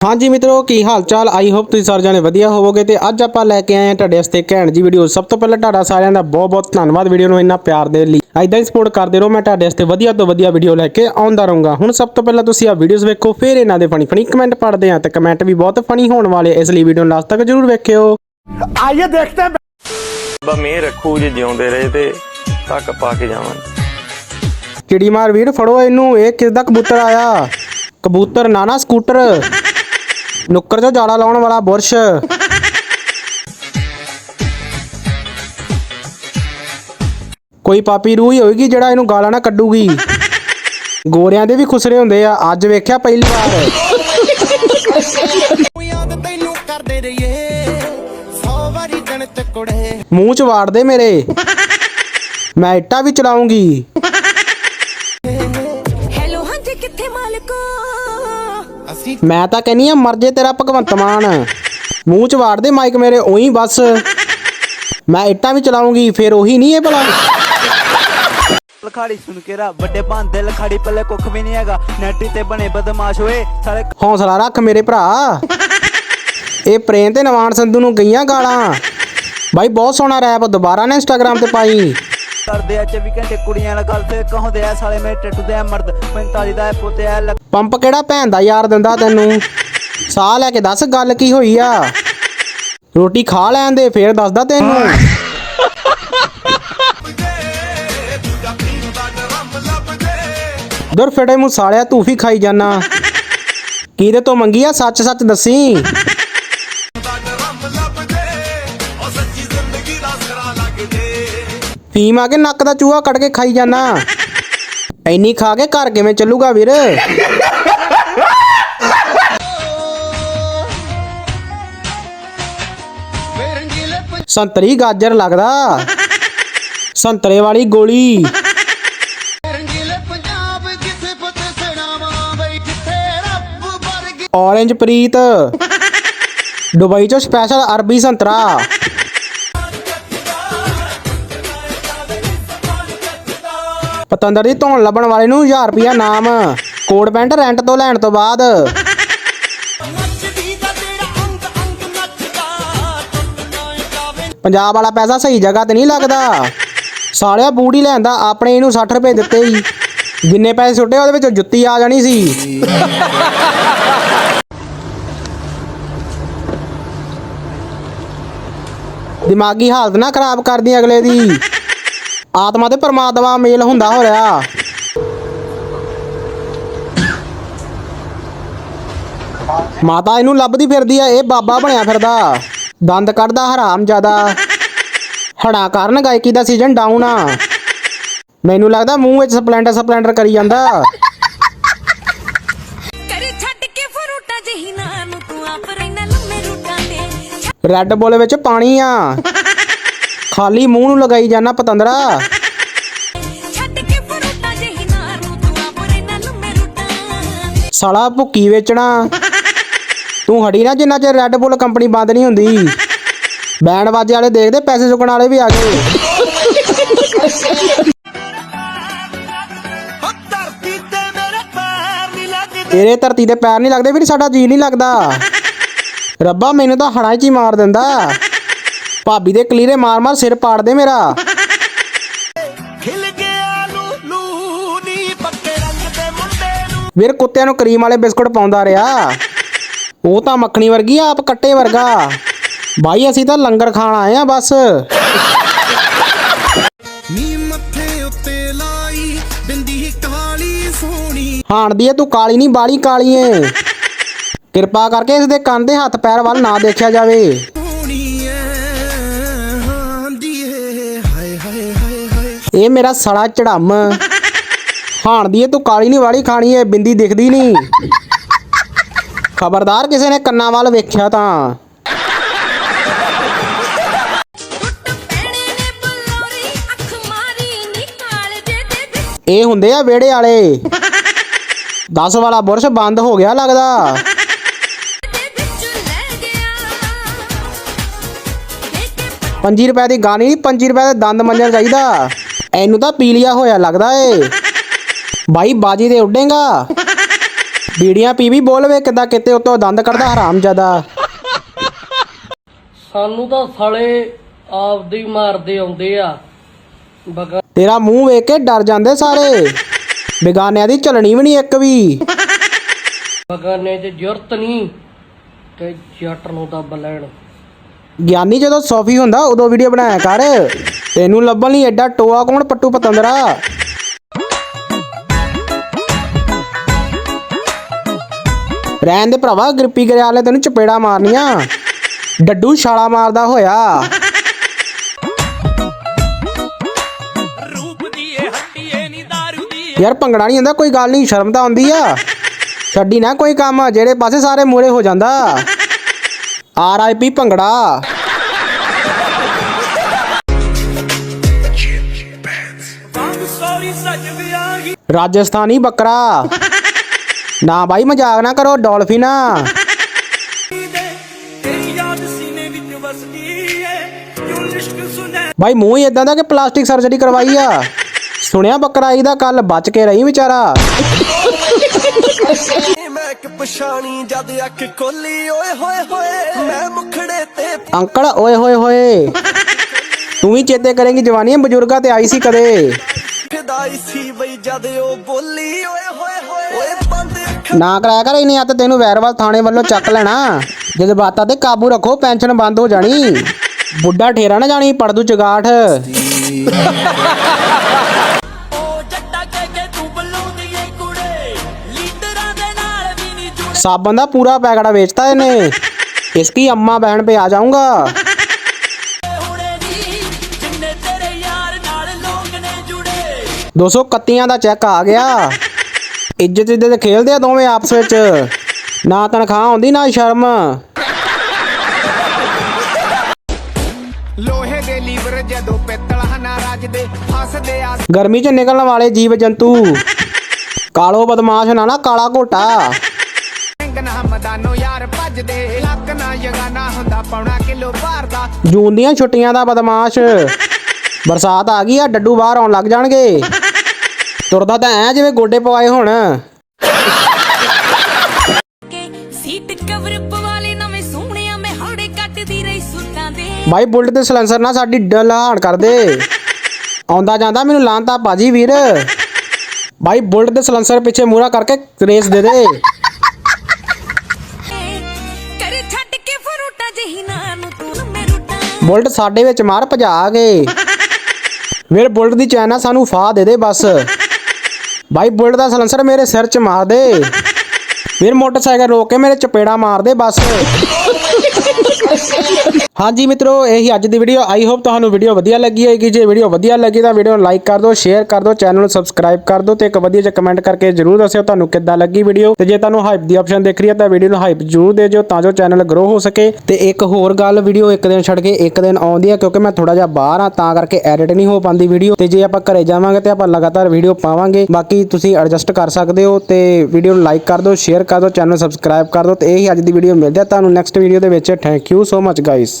ਹਾਂਜੀ ਮਿੱਤਰੋ ਕੀ ਹਾਲ ਚਾਲ ਆਈ ਹੋਪ ਤੁਸੀਂ ਸਾਰੇ ਜਾਣੇ ਵਧੀਆ ਹੋਵੋਗੇ ਤੇ ਅੱਜ ਆਪਾਂ ਲੈ ਕੇ ਆਏ ਹਾਂ ਤੁਹਾਡੇ ਵਾਸਤੇ ਘੈਂਟ ਜੀ ਵੀਡੀਓ ਸਭ ਤੋਂ ਪਹਿਲਾਂ ਤੁਹਾਡਾ ਸਾਰਿਆਂ ਦਾ ਬਹੁਤ ਬਹੁਤ ਧੰਨਵਾਦ ਵੀਡੀਓ ਨੂੰ ਇੰਨਾ ਪਿਆਰ ਦੇ ਲਈ। ਐਦਾਂ ਹੀ ਸਪੋਰਟ ਕਰਦੇ ਰਹੋ ਮੈਂ ਤੁਹਾਡੇ ਵਾਸਤੇ ਵਧੀਆ ਤੋਂ ਵਧੀਆ ਵੀਡੀਓ ਲੈ ਕੇ ਆਉਂਦਾ ਰਹੂੰਗਾ। ਹੁਣ ਸਭ ਤੋਂ ਪਹਿਲਾਂ ਤੁਸੀਂ ਆ ਵੀਡੀਓਜ਼ ਵੇਖੋ ਫਿਰ ਇਹਨਾਂ ਦੇ ਫਣੀ ਫਣੀ ਕਮੈਂਟ ਪੜਦੇ ਆ ਤੇ ਕਮੈਂਟ ਵੀ ਬਹੁਤ ਫਨੀ ਹੋਣ ਵਾਲੇ ਇਸ ਲਈ ਵੀਡੀਓ ਨੂੰ ਲਾਸਟ ਤੱਕ ਜ਼ਰੂਰ ਵੇਖਿਓ। ਆਈਏ ਦੇਖਦੇ ਹਾਂ। ਬਾ ਮੇ ਰੱਖੂ ਜੇ ਜਿਉਂਦੇ ਰਹੇ ਤੇ ਤੱਕ ਪਾ ਕੇ ਜਾਵਾਂ। ਚਿੜੀ ਮਾਰ ਵੀਰ ਫੜੋ ਇਹਨੂੰ। ਇਹ ਕਿਸ ਦਾ ਕਬੂਤਰ ਆਇਆ? ਕਬੂਤਰ ਨਾ ਨਾ ਸਕੂਟਰ। ਨੁੱਕਰ 'ਚੋਂ ਜਾਲਾ ਲਾਉਣ ਵਾਲਾ ਬੁਰਸ਼। ਕੋਈ ਪਾਪੀ ਰੂਹ ਹੀ ਹੋਏਗੀ ਜਿਹੜਾ ਇਹਨੂੰ ਗਾਲਾਂ ਨਾ ਕੱਢੂਗੀ। ਗੋਰਿਆਂ ਦੇ ਵੀ ਖੁਸਰੇ ਹੁੰਦੇ ਆ ਅੱਜ ਵੇਖਿਆ ਪਹਿਲੀ ਵਾਰ। ਯਾਦ ਤੈਨੂੰ ਕਰਦੇ ਰਹੀਏ ਸੌ ਵਾਰੀ ਦਿਨ ਤੇ ਕੁੜੇ। ਮੂੰਹ 'ਚ ਵਾੜ ਦੇ ਮੇਰੇ। ਮੈਂ ਇੱਟਾਂ ਵੀ ਚਲਾਉਂਗੀ। ਮੈਂ ਤਾਂ ਕਹਿੰਨੀ ਆ ਮਰ ਜੇ ਤੇਰਾ ਭਗਵੰਤ ਮਾਨ। ਮੂੰਹ 'ਚ ਵਾੜ ਦੇ ਮਾਈਕ ਮੇਰੇ ਉਹੀ ਬਸ। ਮੈਂ ਇੱਟਾਂ ਵੀ ਚਲਾਉਂਗੀ ਫਿਰ ਉਹੀ ਨਹੀਂ ਇਹ ਭਲਾ। ਲਖਾੜੀ ਸੁਣ ਕੇ ਰਾ ਵੱਡੇ ਭਾਂਦੇ ਲਖਾੜੀ ਪੱਲੇ ਕੁੱਖ ਵੀ ਨਹੀਂ ਹੈਗਾ। ਨੈਟੀ ਤੇ ਬਣੇ ਬਦਮਾਸ਼ ਹੋਏ ਸਾਰੇ ਹੌਸਲਾ ਰੱਖ ਮੇਰੇ ਭਰਾ। ਇਹ ਪ੍ਰੇਮ ਤੇ ਨਵਾਨ ਸੰਧੂ ਨੂੰ ਗਈਆਂ ਗਾਲਾਂ। ਬਾਈ ਬਹੁਤ ਸੋਹਣਾ ਰੈਪ ਦੁਬਾਰਾ ਨੇ ਇੰਸਟਾਗ੍ਰam ਤੇ ਪਾਈ। ਕਰਦੇ ਆ 24 ਘੰਟੇ ਕੁੜੀਆਂ ਨਾਲ ਗੱਲ ਤੇ ਕਹੋਂਦੇ ਆ ਸਾਲੇ ਮੇਰੇ ਟੱਟੂ ਦੇ ਆ ਮਰਦ। 45 ਦਾ ਪੁੱਤ ਆ ਪੰਪ ਕਿਹੜਾ ਭੈਣ ਦਾ ਯਾਰ ਦਿੰਦਾ ਤੈਨੂੰ? ਸਾਹ ਲੈ ਕੇ ਦੱਸ ਗੱਲ ਕੀ ਹੋਈ ਆ? ਰੋਟੀ ਖਾ ਲੈਣ ਦੇ, ਫੇਰ ਦੱਸਦਾ ਤੈਨੂੰ। ਦਰ ਫੜੇ ਮੂੰਹ ਸਾਲਿਆ, ਤੂੰ ਵੀ ਖਾਈ ਜਾਨਾ। ਕਿਹਦੇ ਤੋਂ ਮੰਗੀ ਆ, ਸੱਚ ਸੱਚ ਦੱਸੀ? ਫੀਮ ਆ ਕੇ ਨੱਕ ਦਾ ਚੂਹਾ ਕੱਢ ਕੇ ਖਾਈ ਜਾਨਾ। ਐਨੀ ਖਾ ਕੇ ਘਰ ਕਿਵੇਂ ਚੱਲੂਗਾ ਵੀਰ? ਸੰਤਰੀ ਗਾਜਰ ਲੱਗਦਾ। ਸੰਤਰੇ ਵਾਲੀ ਗੋਲੀ। ਰੰਗੀਲੇ ਔਰੇਂਜ ਪ੍ਰੀਤ। ਦੁਬਈ ਚੋਂ ਸਪੈਸ਼ਲ ਅਰਬੀ ਸੰਤਰਾ। ਪਤੰਦਰ ਦੀ ਧੌਣ ਲੱਭਣ ਵਾਲੇ ਨੂੰ 1000 ਰੁਪਿਆ ਨਾਮ। ਕੋਡ ਪੈਂਟ ਰੈਂਟ ਤੋਂ ਲੈਣ ਤੋਂ ਬਾਅਦ। ਪੰਜਾਬ ਵਾਲਾ ਪੈਸਾ ਸਹੀ ਜਗ੍ਹਾ ਤੇ ਨਹੀਂ ਲੱਗਦਾ। ਸਾਲਿਆ ਬੂੜੀ ਲੈਂਦਾ, ਆਪਣੇ ਇਹਨੂੰ 60 ਰੁਪਏ ਦਿੱਤੇ ਹੀ ਜਿੰਨੇ ਪੈਸੇ ਸੁੱਟੇ ਉਹਦੇ ਵਿੱਚ ਜੁੱਤੀ ਆ ਜਾਣੀ ਸੀ। ਦਿਮਾਗੀ ਹਾਲਤ ਨਾ ਖਰਾਬ ਕਰਦੀ ਅਗਲੇ ਦੀ। ਆਤਮਾ ਤੇ ਪਰਮਾਤਮਾ ਮੇਲ ਹੁੰਦਾ ਹੋ ਰਿਹਾ। ਮਾਤਾ ਇਹਨੂੰ ਲੱਭਦੀ ਫਿਰਦੀ ਆ, ਇਹ ਬਾਬਾ ਬਣਿਆ ਫਿਰਦਾ। ਦੰਦ ਕੱਢਦਾ ਹਰਾਮ ਜ਼ਿਆਦਾ। ਹੜਾ ਕਾਰਨ ਗਾਇਕੀ ਦਾ ਸੀਜ਼ਨ ਡਾਊਨ ਆ। ਮੈਨੂੰ ਲੱਗਦਾ ਮੂੰਹ ਵਿੱਚ ਸਪਲੈਂਡਰ ਸਪਲੈਂਡਰ ਕਰੀ ਜਾਂਦਾ। ਕਰੇ ਛੱਡ ਕੇ ਫਰੂਟਾ ਜਹੀ ਨਾ ਨੂੰ ਤੂੰ ਆਪ ਰਹਿਣਾ ਲੰਮੇ ਰੂਟਾਂ ਤੇ। ਰੈੱਡ ਬੁੱਲ ਵਿੱਚ ਪਾਣੀ ਆ। ਖਾਲੀ ਮੂੰਹ ਨੂੰ ਲਗਾਈ ਜਾਣਾ ਪਤੰਦਰਾ। ਛੱਡ ਕੇ ਫਰੂਟਾ ਜਹੀ ਨਾ ਨੂੰ ਤੂੰ ਆਪ ਰਹਿਣਾ ਲੰਮੇ ਰੂਟਾਂ ਤੇ। ਸਾਲਾ ਭੁੱਕੀ ਵੇਚਣਾ। ਤੂੰ ਹੜੀ ਨਾ ਜਿੰਨਾ ਚਿਰ ਰੈੱਡ ਬੁੱਲ ਕੰਪਨੀ ਬੰਦ ਨਹੀਂ ਹੁੰਦੀ। ਬੈਂਡ ਵਾਜੇ ਵਾਲੇ ਦੇਖਦੇ ਪੈਸੇ ਚੁੱਕਣ ਵਾਲੇ ਵੀ ਆ ਗਏ। ਤੇਰੇ ਧਰਤੀ ਤੇ ਪੈਰ ਨਹੀਂ ਲੱਗਦੇ ਵੀ ਸਾਡਾ ਜੀ ਨਹੀਂ ਲੱਗਦਾ। ਰੱਬਾ ਮੈਨੂੰ ਤਾਂ ਹੜਾਂ 'ਚ ਹੀ ਮਾਰ ਦਿੰਦਾ। ਭਾਬੀ ਦੇ ਕਲੀਰੇ ਮਾਰ ਮਾਰ ਸਿਰ ਪਾੜ ਦੇ ਮੇਰਾ। ਦੇ ਵੀਰ ਕੁੱਤਿਆਂ ਨੂੰ ਕਰੀਮ ਵਾਲੇ ਬਿਸਕੁਟ ਪਾਉਂਦਾ ਰਿਹਾ। ਉਹ ਤਾਂ ਮੱਖਣੀ ਵਰਗੀ ਆ ਆਪ ਕੱਟੇ ਵਰਗਾ। ਬਾਈ ਅਸੀਂ ਤਾਂ ਲੰਗਰ ਖਾਣ ਆਏ ਆ ਬਸ। ਨੀ ਮੱਥੇ ਉੱਤੇ ਲਾਈ ਬਿੰਦੀ ਕਾਲੀ ਸੋਹਣੀ। ਹਾਣ ਦੀ ਏ ਤੂੰ ਕਾਲੀ ਨਹੀਂ ਬਾਲੀ ਕਾਲੀ ਏ। ਕਿਰਪਾ ਕਰਕੇ ਇਸ ਦੇ ਕੰਨ ਦੇ ਹੱਥ ਪੈਰ ਵੱਲ ਨਾ ਦੇਖਿਆ ਜਾਵੇ। ਸੋਹਣੀ ਐ ਹਾਂ ਦੀਏ ਹਾਏ ਹਾਏ ਹਾਏ ਹਾਏ। ਇਹ ਮੇਰਾ ਸੜਾ ਚੜਾਮ ਹਾਣ ਦੀ ਏ ਤੂੰ ਕਾਲੀ ਨਹੀਂ ਵਾਲੀ ਖਾਣੀ ਏ ਬਿੰਦੀ ਦਿਖਦੀ ਨਹੀਂ ਖਬਰਦਾਰ ਕਿਸੇ ਨੇ ਕੰਨਾਂ ਵੱਲ ਵੇਖਿਆ ਤਾਂ। ਇਹ ਹੁੰਦੇ ਆ ਵਿਹੜੇ ਵਾਲੇ। 10 ਵਾਲਾ ਬੁਰਸ਼ ਬੰਦ ਹੋ ਗਿਆ ਲੱਗਦਾ। ਦੇ ਵਿੱਚ ਲੈ ਗਿਆ ਲੈ ਕੇ 5 ਰੁਪਏ ਦੀ ਗਾਣੀ ਨਹੀਂ 5 ਰੁਪਏ ਦੇ ਦੰਦ ਮੰਜਣ ਚਾਹੀਦਾ। ਇਹਨੂੰ ਤਾਂ ਪੀਲੀਆ ਹੋਇਆ ਲੱਗਦਾ ਏ। ਬਾਈ ਬਾਜੀ ਤੇ ਉੱਡੇਗਾ। ਬੀੜੀਆਂ ਪੀ ਵੀ ਬੋਲ ਵੇ ਕਿਦਾਂ ਕਿਤੇ ਉਤੋਂ ਦੰਦ ਕੱਢਦਾ ਹਰਾਮ ਜ਼ਿਆਦਾ। ਸਾਨੂੰ ਤਾਂ ਸਾਲੇ ਆਪਦੇ ਮਾਰਦੇ ਆਉਂਦੇ ਆ। ਬਗਾ ਤੇਰਾ ਮੂੰਹ ਵੇਖ ਕੇ ਡਰ ਜਾਂਦੇ ਸਾਰੇ। ਬੇਗਾਨਿਆਂ ਦੀ ਚੱਲਣੀ ਵੀ ਨਹੀਂ ਇੱਕ ਵੀ। ਬਗਾਨੇ 'ਚ ਜ਼ਰੂਰਤ ਨਹੀਂ ਤੇ ਜੱਟ ਨੂੰ ਦੱਬ ਲੈਣ। ਗਿਆਨੀ ਜਦੋਂ ਸੌਫੀ ਹੁੰਦਾ ਉਦੋਂ ਵੀਡੀਓ ਬਣਾਇਆ ਕਰ। ਤੈਨੂੰ ਲੱਭਣ ਲਈ ਐਡਾ ਟੋਆ ਕੌਣ ਪੱਟੂ ਪਤੰਦਰਾ। ਰਹਿਣ ਦੇ ਭਰਾਵਾ ਗ੍ਰਿਪੀ ਗਰਿਆਲੇ ਤੈਨੂੰ ਚਪੇੜਾ ਮਾਰਨੀਆਂ। ਡੱਡੂ ਛਾਲਾ ਮਾਰਦਾ ਹੋਇਆ। ਯਾਰ ਭੰਗੜਾ ਨਹੀਂ ਹੁੰਦਾ ਕੋਈ ਗੱਲ ਨਹੀਂ ਸ਼ਰਮ ਤਾਂ ਆਉਂਦੀ ਆ। ਛੱਡੀ ਨਾ ਕੋਈ ਕੰਮ ਜਿਹੜੇ ਪਾਸੇ ਸਾਰੇ ਮੂਰੇ ਹੋ ਜਾਂਦਾ। R I P bhangra. Rajasthani ਬੱਕਰਾ। ਨਾ ਬਾਈ, ਮਜ਼ਾਕ ਨਾ ਕਰੋ, ਡੋਲਫਿਨ। ਬਾਈ, ਮੂੰਹ ਹੀ ਇਦਾਂ ਦਾ ਕਿ ਪਲਾਸਟਿਕ ਸਰਜਰੀ ਕਰਵਾਈ ਆ। ਸੁਣਿਆ ਬੱਕਰਾਈ ਦਾ ਕੱਲ ਬਚ ਕੇ ਰਹੀ ਵਿਚਾਰਾ। ਮੈਂ ਇੱਕ ਪਛਾਣੀ ਜਦ ਅੱਖ ਖੋਲੀ ਓਏ ਹੋਏ ਹੋਏ ਮੈਂ ਮੁਖੜੇ ਤੇ ਅੰਕਲ, ਓਏ, ਹੋਏ ਹੋਏ। ਤੂੰ ਵੀ ਚੇਤੇ ਕਰੇਂਗੀ ਜਵਾਨੀ ਬਜ਼ੁਰਗਾਂ ਤੇ ਆਈ ਸੀ ਕਦੇ। ਫਿਦਾਈ ਸੀ ਬਈ ਜਦ ਉਹ ਬੋਲੀ, ਓਏ, ਹੋਏ ਹੋਏ। ਨਾ ਕਰਾਇਆ ਕਰ ਇਹਨੇ ਆ ਤੈਨੂੰ ਵੈਰਵਾਲ ਥਾਣੇ ਵੱਲੋਂ ਚੱਕ ਲੈਣਾ। ਜਜ਼ਬਾਤਾਂ ਤੇ ਕਾਬੂ ਰੱਖੋ, ਪੈਨਸ਼ਨ ਬੰਦ ਹੋ ਜਾਣੀ। ਬੁੱਢਾ ਠੇਰਾ ਨਾ ਜਾਣੀ ਪੜਦੂ ਚਗਾਠ ਸਾਬਣ ਦਾ ਪੂਰਾ ਪੈਕੜਾ ਵੇਚਤਾ ਇਹਨੇ। ਇਸ ਕੀ ਅੰਮਾ ਬਹਿਣ ਪੇ ਆ ਜਾਊਂਗਾ ਦੋਸਤੋ ਕੱਤੀਆਂ ਦਾ ਚੈੱਕ ਆ ਗਿਆ। ਇੱਜ਼ਤ ਇੱਜ਼ਤ ਖੇਲਦੇ ਆ ਦੋਵੇਂ ਆਪਸ ਵਿੱਚ। ਨਾ ਤਨਖਾਹ ਆਉਂਦੀ ਨਾ ਸ਼ਰਮ। ਲੋਹੇ ਦੇ ਲੀਵਰ ਜਦੋਂ ਪਿੱਤਲ ਹਨਾ ਰੱਜਦੇ ਫਸਦੇ ਆ। ਗਰਮੀ 'ਚ ਨਿਕਲਣ ਵਾਲੇ ਜੀਵ ਜੰਤੂ। ਕਾਲੋ ਬਦਮਾਸ਼ ਨਾ ਨਾ ਕਾਲਾ ਘੋਟਾ। ਸਿੰਘ ਨਾ ਮਦਾਨੋ ਯਾਰ ਭੱਜਦੇ ਲੱਕ ਨਾ ਯਗਾਨਾ ਹੁੰਦਾ ਪੌਣਾ ਕਿਲੋ ਭਾਰ ਦਾ। ਜੂਨ ਦੀਆਂ ਛੁੱਟੀਆਂ ਦਾ ਬਦਮਾਸ਼। ਬਰਸਾਤ ਆ ਗਈ ਆ ਡੱਡੂ ਬਾਹਰ ਆਉਣ ਲੱਗ ਜਾਣਗੇ। ਤੁਰਦਾ ਤਾਂ ਐ ਜਿਵੇਂ ਗੋਡੇ ਪਵਾਏ ਹੁਣ। ਸੀਟ ਕਵਰ ਪਵਾਲੇ ਨਵੇਂ ਸੋਹਣਿਆ ਮੈਂ ਹੌੜੇ ਕੱਟਦੀ ਰਹੀ ਸੁੱਤਾਂ ਦੇ। ਬਾਈ ਬੁਲਟ ਤੇ ਸਲੈਂਸਰ ਨਾ ਸਾਡੀ ਡਲਹਾਣ ਕਰਦੇ। ਆਉਂਦਾ ਜਾਂਦਾ ਮੈਨੂੰ ਲਾਂਤਾ ਬਾਜੀ ਵੀਰ। ਬਾਈ ਬੁਲਟ ਦੇ ਸਲੈਂਸਰ ਪਿੱਛੇ ਮੂਰਾ ਕਰਕੇ ਰੇਸ ਦੇ ਦੇ। ਕਰ ਛੱਡ ਕੇ ਫਰੂਟਾ ਜਹੀ ਨਾ ਨੂੰ ਤੂੰ ਮੇਰੂਟਾ ਬੁਲਟ ਸਾਡੇ ਵਿੱਚ ਮਾਰ ਭਜਾ ਕੇ। ਵੀਰ ਬੁਲਟ ਦੀ ਚੈਨਾ ਸਾਨੂੰ ਫਾ ਦੇ ਦੇ ਬਸ। ਬਾਈ ਬੁਲਟ ਦਾ ਸਲੈਂਸਰ ਮੇਰੇ ਸਿਰ 'ਚ ਮਾਰ ਦੇ। ਵੀਰ ਮੋਟਰਸਾਈਕਲ ਰੋਕ ਕੇ ਮੇਰੇ ਚਪੇੜਾ ਮਾਰ ਦੇ ਬਸ। ਹਾਂਜੀ ਮਿੱਤਰੋ, ਇਹੀ ਅੱਜ ਦੀ ਵੀਡੀਓ ਆਈ ਹੋਪ ਤੁਹਾਨੂੰ ਵੀਡੀਓ ਵਧੀਆ ਲੱਗੀ ਹੋਏਗੀ। ਜੇ ਵੀਡੀਓ ਵਧੀਆ ਲੱਗੀ ਤਾਂ ਵੀਡੀਓ ਨੂੰ ਲਾਈਕ ਕਰ ਦਿਓ ਸ਼ੇਅਰ ਕਰ ਦਿਓ ਚੈਨਲ ਨੂੰ ਸਬਸਕ੍ਰਾਈਬ ਕਰ ਦਿਓ ਤੇ ਇੱਕ ਵਧੀਆ ਜਿਹਾ ਕਮੈਂਟ ਕਰਕੇ ਜਰੂਰ ਦੱਸਿਓ ਤੁਹਾਨੂੰ ਕਿੱਦਾਂ ਲੱਗੀ ਵੀਡੀਓ ਤੇ ਜੇ ਤੁਹਾਨੂੰ ਹਾਈਪ ਦੀ ਆਪਸ਼ਨ ਦਿਖ ਰਹੀ ਹੈ ਤਾਂ ਵੀਡੀਓ ਨੂੰ ਹਾਈਪ ਜਰੂਰ ਦੇ ਦਿਓ ਤਾਂ ਜੋ ਚੈਨਲ ਗਰੋ ਹੋ ਸਕੇ। ਤੇ ਇੱਕ ਹੋਰ ਗੱਲ ਵੀਡੀਓ ਇੱਕ ਦਿਨ ਛੱਡ ਕੇ ਇੱਕ ਦਿਨ ਆਉਂਦੀ ਹੈ ਕਿਉਂਕਿ ਮੈਂ ਥੋੜਾ ਜਿਹਾ ਬਾਹਰ ਆ ਤਾਂ ਕਰਕੇ ਐਡਿਟ ਨਹੀਂ ਹੋ ਪਾਉਂਦੀ ਵੀਡੀਓ ਤੇ ਜੇ ਆਪਾਂ ਘਰੇ ਜਾਵਾਂਗੇ ਤੇ ਆਪਾਂ ਲਗਾਤਾਰ ਵੀਡੀਓ ਪਾਵਾਂਗੇ। ਬਾਕੀ ਤੁਸੀਂ ਐਡਜਸਟ ਕਰ ਸਕਦੇ ਹੋ ਤੇ ਵੀਡੀਓ ਨੂੰ ਲਾਈਕ ਕਰ ਦਿਓ ਸ਼ੇਅਰ ਕਰ ਦਿਓ ਚੈਨਲ ਸਬਸਕ੍ਰਾਈਬ ਕਰ ਦਿਓ। ਤੇ ਇਹੀ ਅੱਜ ਦੀ ਵੀਡੀਓ ਮਿਲਦੀ ਹੈ। ਤੁਹਾਨੂੰ ਨੈਕਸਟ ਵੀਡੀਓ ਦੇ ਵਿੱਚ thank you so much guys